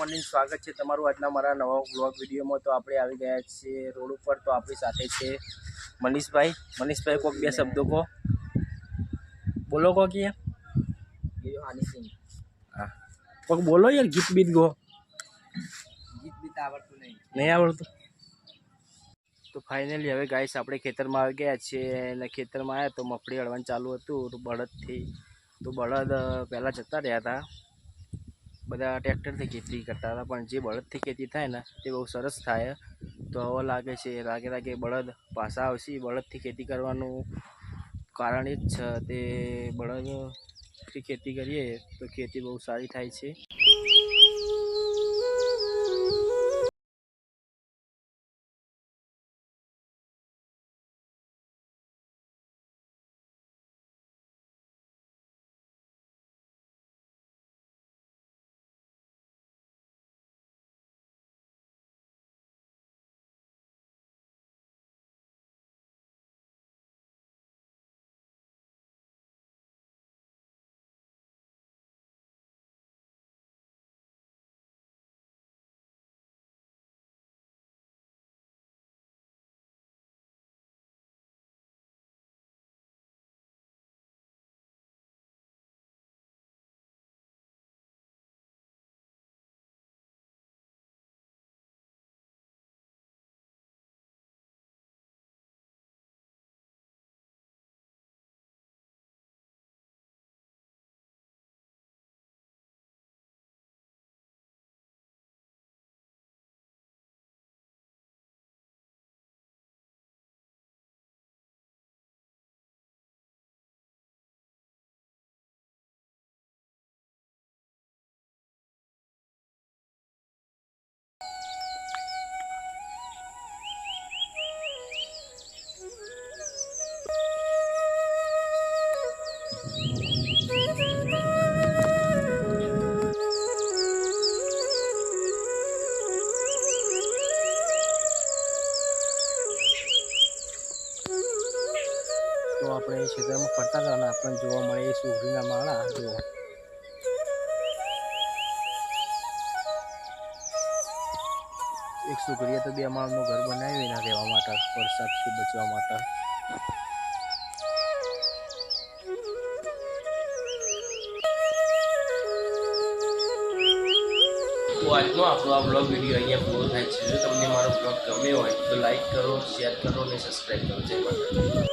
Morning સ્વાગત છે તમારું આજના મારા નવા બ્લોગ વિડીયોમાં. તો આપણે આવી ગયા છીએ રોડ ઉપર. તો આપણી સાથે છે મનીષભાઈ. મનીષભાઈ કોક બે શબ્દો કહો. બોલો કે હનીસિંહ હા. કોક બોલો યાર ગીત બીત ગો. ગીત બીત આવડતું નહીં. નહીં આવડતું? તો ફાઇનલી હવે ગાઈસ આપણે ખેતરમાં આવી ગયા છીએ અને ખેતરમાં આવ્યા તો મફળી હળવાનું ચાલુ હતું. તો બળદથી તો બળદ પહેલાં જતા રહ્યા હતા. બધા ટ્રેક્ટરથી ખેતી કરતા હતા. પણ જે બળદથી ખેતી થાય ને, તે બહુ સરસ થાય. તો હવે લાગે છે, લાગે લાગે બળદ પાછા આવશે. બળદથી ખેતી કરવાનું કારણ એ જ છે. તે બળદથી ખેતી કરીએ તો ખેતી બહુ સારી થાય છે. તો આપણે ક્ષેત્રમાં ફરતા હતા અને આપણને જોવા મળે એ સુગરીના માળા, જુઓ. એક સુગરીએ તો બે માળનું ઘર બનાવ્યું એના રહેવા માટે, વરસાદથી બચવા માટે. તો આજનો આપણો આ બ્લોગ વીડિયો અહીંયા પૂરો થાય છે. જો તમને મારો બ્લોગ ગમ્યો હોય તો લાઈક કરો શેર કરો અને સબસ્ક્રાઈબ કરો. જય માતા